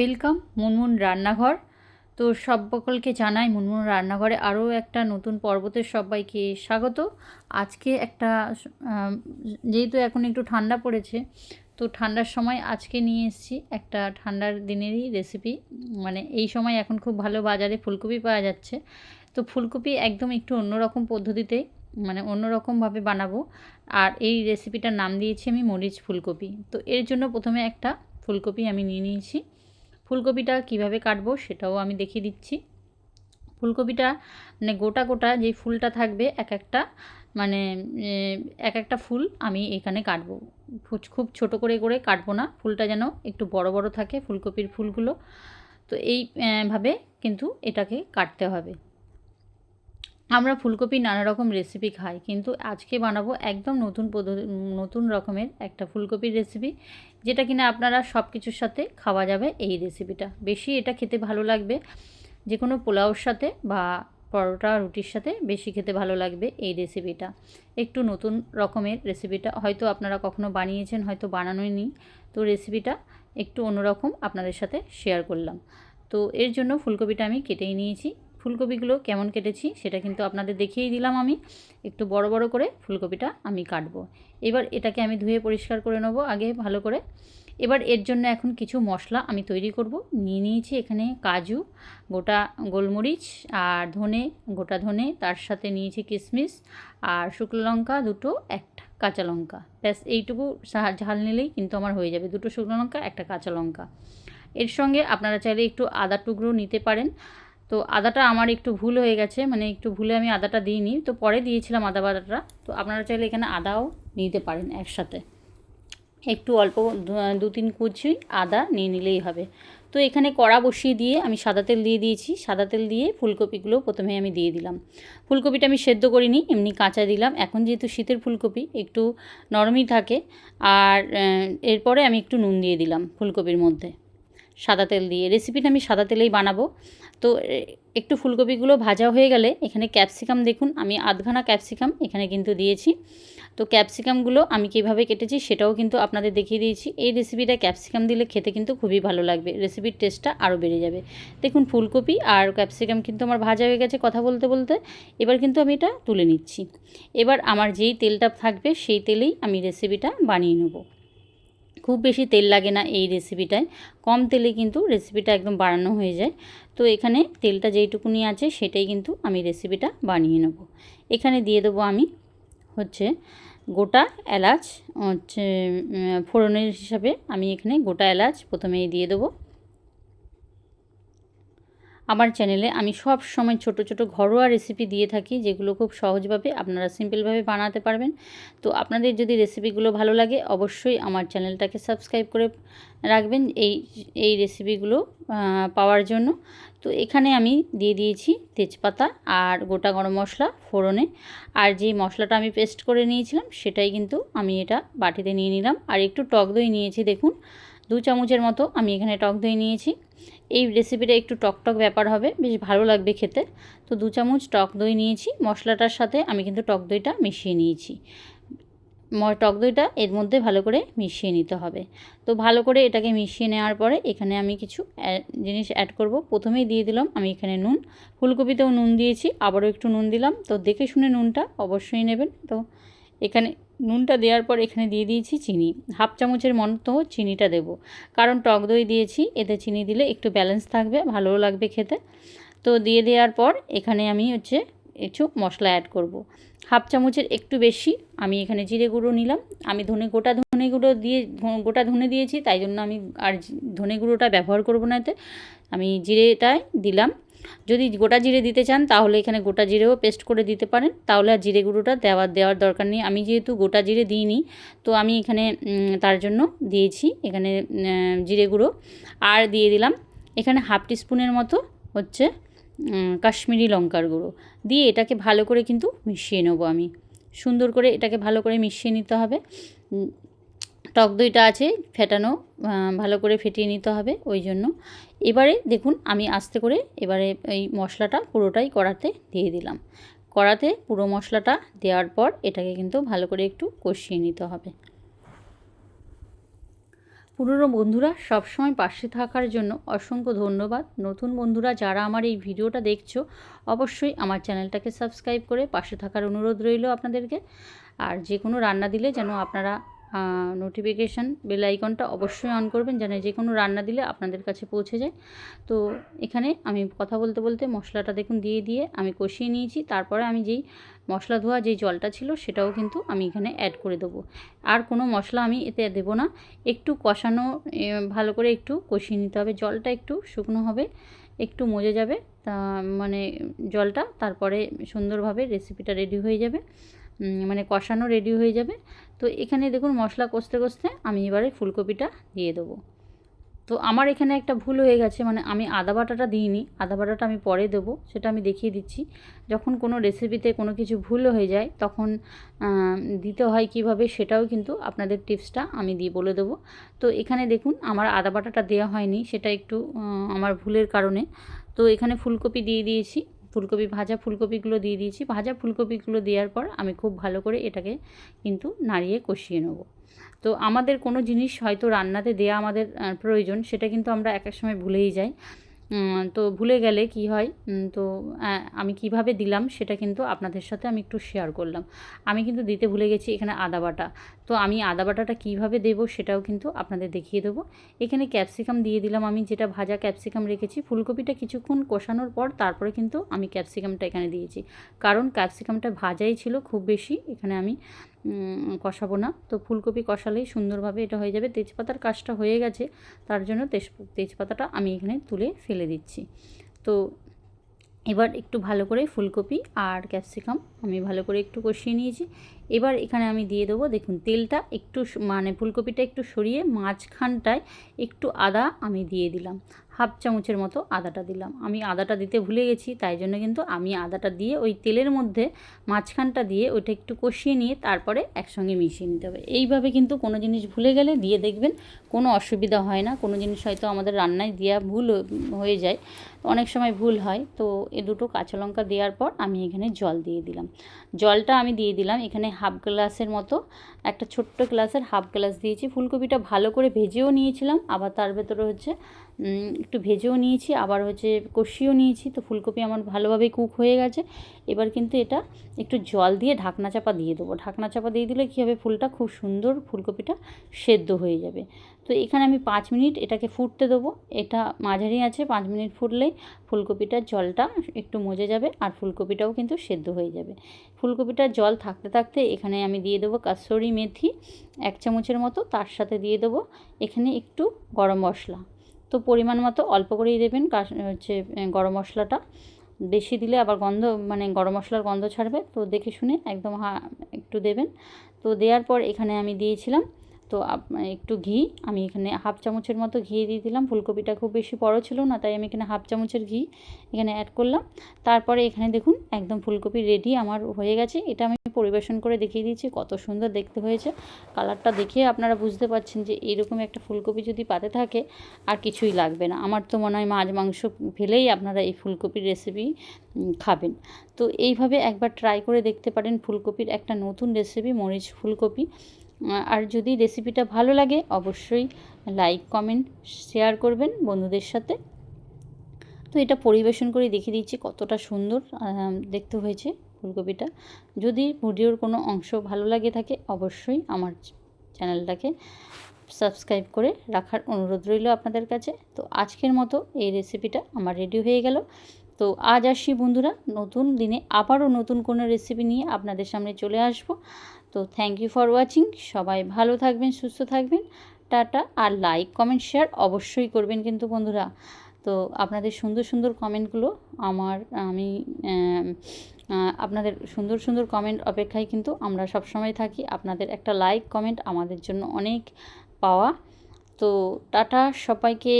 Welcome Munmun রান্নাঘর তো সব সকলকে জানাই মুনমুন রান্নাঘরে আরও একটা নতুন পর্বতের সবাইকে স্বাগত। আজকে একটা যেহেতু এখন একটু ঠান্ডা পড়েছে, তো ঠান্ডার সময় আজকে নিয়ে এসেছি একটা ঠান্ডার দিনেরই রেসিপি মানে এই সময় এখন খুব ভালো বাজারে ফুলকপি পাওয়া যাচ্ছে। তো ফুলকপি একদম একটু অন্যরকম পদ্ধতিতে মানে অন্যরকমভাবে বানাবো। আর এই রেসিপিটার নাম দিয়েছি আমি মরিচ ফুলকপি। তো এর জন্য প্রথমে একটা ফুলকপি আমি নিয়ে নিয়েছি। ফুলকপিটা কীভাবে কাটবো সেটাও আমি দেখিয়ে দিচ্ছি। ফুলকপিটা মানে গোটা গোটা যে ফুলটা থাকবে এক একটা মানে এক একটা ফুল আমি এখানে কাটবো। খুব ছোট করে করে কাটবো না। ফুলটা যেন একটু বড় বড় থাকে ফুলকপির ফুলগুলো। তো এইভাবে কিন্তু এটাকে কাটতে হবে। আমরা ফুলকপি নানা রকম রেসিপি খাই, কিন্তু আজকে বানাবো একদম নতুন পদ্ধতি নতুন রকমের একটা ফুলকপির রেসিপি যেটা কিনা আপনারা সব কিছুর সাথে খাওয়া যাবে এই রেসিপিটা বেশি এটা খেতে ভালো লাগবে যে কোনো পোলাওর সাথে বা পরোটা, রুটির সাথে বেশি খেতে ভালো লাগবে এই রেসিপিটা একটু নতুন রকমের রেসিপিটা হয়তো আপনারা কখনো বানিয়েছেন, হয়তো বানানোই নি তো রেসিপিটা একটু অন্যরকম আপনাদের সাথে শেয়ার করলাম। তো এর জন্য ফুলকপিটা আমি কেটেই নিয়েছি ফুলকপিগুলো কেমন কেটেছি সেটা কিন্তু আপনাদের দেখিয়েই দিলাম আমি। একটু বড় বড় করে ফুলকপিটা আমি কাটবো। এবার এটাকে আমি ধুয়ে পরিষ্কার করে নেব আগে ভালো করে। এবার এর জন্য এখন কিছু মশলা আমি তৈরি করব। নিয়ে নিয়েছি এখানে কাজু, গোটা গোলমরিচ আর ধনে, গোটা ধনে, তার সাথে নিয়েছি কিশমিশ আর শুকনো লঙ্কা দুটো, একটা কাঁচা লঙ্কা। ব্যাস, এইটুকু ঝাল নিলেই কিন্তু আমার হয়ে যাবে। দুটো শুকনো লঙ্কা, একটা কাঁচা লঙ্কা। এর সঙ্গে আপনারা চাইলে একটু আদা টুকরো নিতে পারেন। তো আদাটা আমার একটু ভুল হয়ে গেছে মানে একটু ভুলে আমি আদাটা দিইনি। তো পরে দিয়েছিলাম আদা বাদাটা তো আপনারা চাইলে এখানে আদাও নিতে পারেন একসাথে। একটু অল্প দু- তিন কুচি আদা নিয়ে নিলেই হবে। তো এখানে কড়া বসিয়ে দিয়ে আমি সাদা তেল দিয়ে দিয়েছি। সাদা তেল দিয়ে ফুলকপিগুলো প্রথমে আমি দিয়ে দিলাম। ফুলকপিটা আমি সেদ্ধ করিনি, এমনি কাঁচা দিলাম। এখন যেহেতু শীতের ফুলকপি, একটু নরমই থাকে। আর এরপরে আমি একটু নুন দিয়ে দিলাম ফুলকপির মধ্যে। সাদা তেল দিয়ে। রেসিপিটা আমি সাদা তেলেই বানাবো। তো একটু ফুলকপিগুলো ভাজা হয়ে গেলে এখানে ক্যাপসিকাম দেখুন, আমি আধখানা ক্যাপসিকাম এখানে কিন্তু দিয়েছি। তো ক্যাপসিকামগুলো আমি কীভাবে কেটেছি সেটাও কিন্তু আপনাদের দেখিয়ে দিয়েছি। এই রেসিপিটা ক্যাপসিকাম দিলে খেতে কিন্তু খুবই ভালো লাগবে। রেসিপির টেস্টটা আরও বেড়ে যাবে। দেখুন, ফুলকপি আর ক্যাপসিকাম কিন্তু আমার ভাজা হয়ে গেছে কথা বলতে বলতে। এবার কিন্তু আমি এটা তুলে নিচ্ছি। এবার আমার যেই তেলটা থাকবে সেই তেলেই আমি রেসিপিটা বানিয়ে নেব। খুব বেশি তেল লাগে না এই রেসিপিটায় কম তেলে কিন্তু রেসিপিটা একদম বাড়ানো হয়ে যায়। তো এখানে তেলটা যেইটুকুনি আছে, সেটাই কিন্তু আমি রেসিপিটা বানিয়ে নেব। এখানে দিয়ে দেবো আমি হচ্ছে গোটা এলাচ, হচ্ছে ফোড়নের হিসাবে আমি এখানে গোটা এলাচ প্রথমেই দিয়ে দেবো। আমার চ্যানেলে আমি সব সময় ছোট ছোট ঘরোয়া রেসিপি দিয়ে থাকি, যেগুলো খুব সহজভাবে আপনারা সিম্পলভাবে বানাতে পারবেন। তো আপনাদের যদি রেসিপিগুলো ভালো লাগে, অবশ্যই আমার চ্যানেলটাকে সাবস্ক্রাইব করে রাখবেন এই এই রেসিপিগুলো পাওয়ার জন্য। তো এখানে আমি দিয়ে দিয়েছি তেজপাতা আর গোটা গরম মশলা ফোড়নে। আর যে মশলাটা আমি পেস্ট করে নিয়েছিলাম, সেটাই কিন্তু আমি এটা বাটিতে নিয়ে নিলাম। আর একটু টক দই নিয়েছি, দেখুন, দু চামচের মতো আমি এখানে টক দই নিয়েছি। এই রেসিপিটা একটু টক টক ব্যাপার হবে, বেশ ভালো লাগবে খেতে। তো দু চামচ টক দই নিয়েছি, মশলাটার সাথে আমি কিন্তু টক দইটা মিশিয়ে নিয়েছি। টক দইটা এর মধ্যে ভালো করে মিশিয়ে নিতে হবে। তো ভালো করে এটাকে মিশিয়ে নেওয়ার পরে এখানে আমি কিছু জিনিস অ্যাড করব। প্রথমেই দিয়ে দিলাম আমি এখানে নুন। ফুলকপিতেও নুন দিয়েছি, আবারও একটু নুন দিলাম। তো দেখে শুনে নুনটা অবশ্যই নেবেন। তো এখানে নুনটা দেওয়ার পর এখানে দিয়ে দিয়েছি চিনি। হাফ চামচের মতো চিনিটা দেব। কারণ টক দই দিয়েছি, এতে চিনি দিলে একটু ব্যালেন্স থাকবে, ভালোও লাগবে খেতে। তো দিয়ে দেওয়ার পর এখানে আমি হচ্ছে একটু মশলা অ্যাড করব। হাফ চামচের একটু বেশি, আমি এখানে জিরে গুঁড়ো নিলাম। আমি ধনে গোটা ধনে গুঁড়ো দিয়ে, গোটা ধনে দিয়েছি, তাই জন্য আমি আর ধনে গুঁড়োটা ব্যবহার করব না এতে। আমি জিরেটাই দিলাম। যদি গোটা জিরে দিতে চান, তাহলে এখানে গোটা জিরেও পেস্ট করে দিতে পারেন। তাহলে আর জিরে গুঁড়োটা দেওয়ার দেওয়ার দরকার নেই। আমি যেহেতু গোটা জিরে দিইনি, তো আমি এখানে তার জন্য দিয়েছি এখানে জিরে গুঁড়ো। আর দিয়ে দিলাম এখানে হাফ টিস্পুনের মতো হচ্ছে কাশ্মীরি লঙ্কার গুঁড়ো। দিয়ে এটাকে ভালো করে কিন্তু মিশিয়ে নেব আমি। সুন্দর করে এটাকে ভালো করে মিশিয়ে নিতে হবে। টক দইটা আছে, ফেটানো ভালো করে ফেটিয়ে নিতে হবে ওই জন্য। এবারে দেখুন আমি আস্তে করে এবারে এই মশলাটা পুরোটাই কড়াতে দিয়ে দিলাম। কড়াতে পুরো মশলাটা দেওয়ার পর এটাকে কিন্তু ভালো করে একটু কষিয়ে নিতে হবে। পুরনো বন্ধুরা, সবসময় পাশে থাকার জন্য অসংখ্য ধন্যবাদ। নতুন বন্ধুরা, যারা আমার এই ভিডিওটা দেখছ, অবশ্যই আমার চ্যানেলটাকে সাবস্ক্রাইব করে পাশে থাকার অনুরোধ রইল আপনাদেরকে। আর যে কোনো রান্না দিলে যেন আপনারা নোটিফিকেশান বেল আইকনটা অবশ্যই অন করবেন যেন যে কোনো রান্না দিলে আপনাদের কাছে পৌঁছে যায়। তো এখানে আমি কথা বলতে বলতে মশলাটা দেখুন দিয়ে দিয়ে আমি কষিয়ে নিয়েছি। তারপরে আমি যেই মশলা ধোয়া যেই জলটা ছিল সেটাও কিন্তু আমি এখানে অ্যাড করে দেবো। আর কোনো মশলা আমি এতে দেবো না। একটু কষানো ভালো করে একটু কষিয়ে নিতে হবে। জলটা একটু শুকনো হবে, একটু মজে যাবে। তা মানে জলটা তারপরে সুন্দরভাবে রেসিপিটা রেডি হয়ে যাবে। মানে কষানো রেডি হয়ে যাবে। তো এখানে দেখুন মশলা কষতে কষতে আমি এবারে ফুলকপিটা দিয়ে দেবো। তো আমার এখানে একটা ভুল হয়ে গেছে মানে আমি আদা বাটাটা দিইনি, আদা বাটাটা আমি পরে দেবো, সেটা আমি দেখিয়ে দিচ্ছি। যখন কোনো রেসিপিতে কোনো কিছু ভুল হয়ে যায়, তখন দিতে হয় কীভাবে সেটাও কিন্তু আপনাদের টিপসটা আমি দিয়ে বলে দেবো। তো এখানে দেখুন আমার আদা বাটাটা দেওয়া হয়নি, সেটা একটু আমার ভুলের কারণে। তো এখানে ফুলকপি দিয়ে দিয়েছি। ফুলকপি, ভাজা ফুলকপিগুলো দিয়ে দিয়েছি। ভাজা ফুলকপিগুলো দেওয়ার পর আমি খুব ভালো করে এটাকে কিন্তু নাড়িয়ে কষিয়ে নেব। তো আমাদের কোনো জিনিস হয়তো রান্নাতে দেয়া আমাদের প্রয়োজন, সেটা কিন্তু আমরা এক এক সময় ভুলেই যাই। তো ভুলে গেলে কি হয়? তো আমি কীভাবে দিলাম সেটা কিন্তু আপনাদের সাথে আমি একটু শেয়ার করলাম। আমি কিন্তু দিতে ভুলে গেছি এখানে আদা বাটা। তো আমি আদা বাটাটা কীভাবে দেবো সেটাও কিন্তু আপনাদের দেখিয়ে দেবো। এখানে ক্যাপসিকাম দিয়ে দিলাম আমি যেটা ভাজা ক্যাপসিকাম রেখেছি। ফুলকপিটা কিছুক্ষণ কষানোর পর তারপরে কিন্তু আমি ক্যাপসিকামটা এখানে দিয়েছি। কারণ ক্যাপসিকামটা ভাজাই ছিল খুব বেশি। এখানে আমি কষাবো না। তো ফুলকপি কষালেই সুন্দরভাবে এটা হয়ে যাবে। তেজপাতার কাজটা হয়ে গেছে, তার জন্য তেজ, তেজপাতাটা আমি এখানে তুলে ফেলে দিচ্ছি। তো এবার একটু ভালো করে ফুলকপি আর ক্যাপসিকাম আমি ভালো করে একটু কষিয়ে নিয়েছি। এবার এখানে আমি দিয়ে দেবো, দেখুন তেলটা একটু মানে ফুলকপিটা একটু সরিয়ে মাঝখানটায় একটু আদা আমি দিয়ে দিলাম। হাফ চামচের মতো আদাটা দিলাম। আমি আদাটা দিতে ভুলে গেছি, তাই জন্য কিন্তু আমি আদাটা দিয়ে ওই তেলের মধ্যে মাঝখানটা দিয়ে ওইটা একটু কষিয়ে নিয়ে তারপরে একসঙ্গে মিশিয়ে নিতে হবে। এইভাবে কিন্তু কোনো জিনিস ভুলে গেলে দিয়ে দেখবেন কোনো অসুবিধা হয় না। কোনো জিনিস হয়তো আমাদের রান্নায় দেওয়া ভুল হয়ে যায়। অনেক সময় ভুল হয়। তো এ দুটো কাঁচা লঙ্কা দেওয়ার পর আমি এখানে জল দিয়ে দিলাম। জলটা আমি দিয়ে দিলাম। এখানে হাফ গ্লাসের মতো একটা ছোট্ট গ্লাসের হাফ গ্লাস দিয়েছি। ফুলকপিটা ভালো করে ভেজেও নিয়েছিলাম। আবার তার ভেতরে হচ্ছে একটু ভেজেও নিয়েছি, আবার হচ্ছে কষিয়েও নিয়েছি। তো ফুলকপি আমার ভালোভাবে কুক হয়ে গেছে। এবার কিন্তু এটা একটু জল দিয়ে ঢাকনা চাপা দিয়ে দেবো। ঢাকনা চাপা দিয়ে দিলে কী হবে? ফুলটা খুব সুন্দর ফুলকপিটা সেদ্ধ হয়ে যাবে। তো এখানে আমি পাঁচ মিনিট এটাকে ফুটতে দেবো। এটা মাঝারি আছে, পাঁচ মিনিট ফুটলেই ফুলকপিটার জলটা একটু মজে যাবে আর ফুলকপিটাও কিন্তু সেদ্ধ হয়ে যাবে। ফুলকপিটার জল থাকতে থাকতে এখানে আমি দিয়ে দেবো কাসরি মেথি এক চামচের মতো, তার সাথে দিয়ে দেবো। এখানে একটু গরম মশলা। তো পরিমাণ মতো অল্প করেই দেবেন হচ্ছে গরম মশলাটা। বেশি দিলে আবার গন্ধ মানে গরম মশলার গন্ধ ছাড়বে। তো দেখে শুনে একদম হা, একটু দেবেন। তো দেওয়ার পর এখানে আমি দিয়েছিলাম তো একটু ঘি, আমি এখানে হাফ চামচের মতো ঘি দিয়ে দিলাম। ফুলকপিটা খুব বেশি বড় ছিল না, তাই আমি এখানে হাফ চামচের ঘি এখানে অ্যাড করলাম। তারপরে এখানে দেখুন, একদম ফুলকপি রেডি আমার হয়ে গেছে। এটা আমি পরিবেশন করে দেখিয়ে দিয়েছি, কত সুন্দর দেখতে হয়েছে। কালারটা দেখে আপনারা বুঝতে পারছেন যে এইরকম একটা ফুলকপি যদি পাতে থাকে, আর কিছুই লাগবে না। আমার তো মনে হয় মাছ, মাংস ফেলেই আপনারা এই ফুলকপির রেসিপি খাবেন। তো এইভাবে একবার ট্রাই করে দেখতে পারেন ফুলকপির একটা নতুন রেসিপি মরিচ ফুলকপি। আর যদি রেসিপিটা ভালো লাগে, অবশ্যই লাইক কমেন্ট শেয়ার করবেন বন্ধুদের সাথে। তো এটা পরিবেশন করে দেখিয়ে দিচ্ছি কতটা সুন্দর দেখতে হয়েছে ফুলকপিটা। যদি ভিডিওর কোনো অংশ ভালো লাগে থাকে, অবশ্যই আমার চ্যানেলটাকে সাবস্ক্রাইব করে রাখার অনুরোধ রইল আপনাদের কাছে। তো আজকের মতো এই রেসিপিটা আমার রেডি হয়ে গেল। তো আজ আসি বন্ধুরা, নতুন দিনে আবারও নতুন কোনো রেসিপি নিয়ে আপনাদের সামনে চলে আসব। তো থ্যাংক ইউ ফর ওয়াচিং সবাই ভালো থাকবেন, সুস্থ থাকবেন। টাটা আর লাইক কমেন্ট শেয়ার অবশ্যই করবেন কিন্তু বন্ধুরা। তো আপনাদের সুন্দর সুন্দর কমেন্টগুলো আমার, আমি আপনাদের সুন্দর সুন্দর কমেন্ট অপেক্ষায় কিন্তু আমরা সবসময় থাকি। আপনাদের একটা লাইক কমেন্ট আমাদের জন্য অনেক পাওয়া। তো টাটা সবাইকে।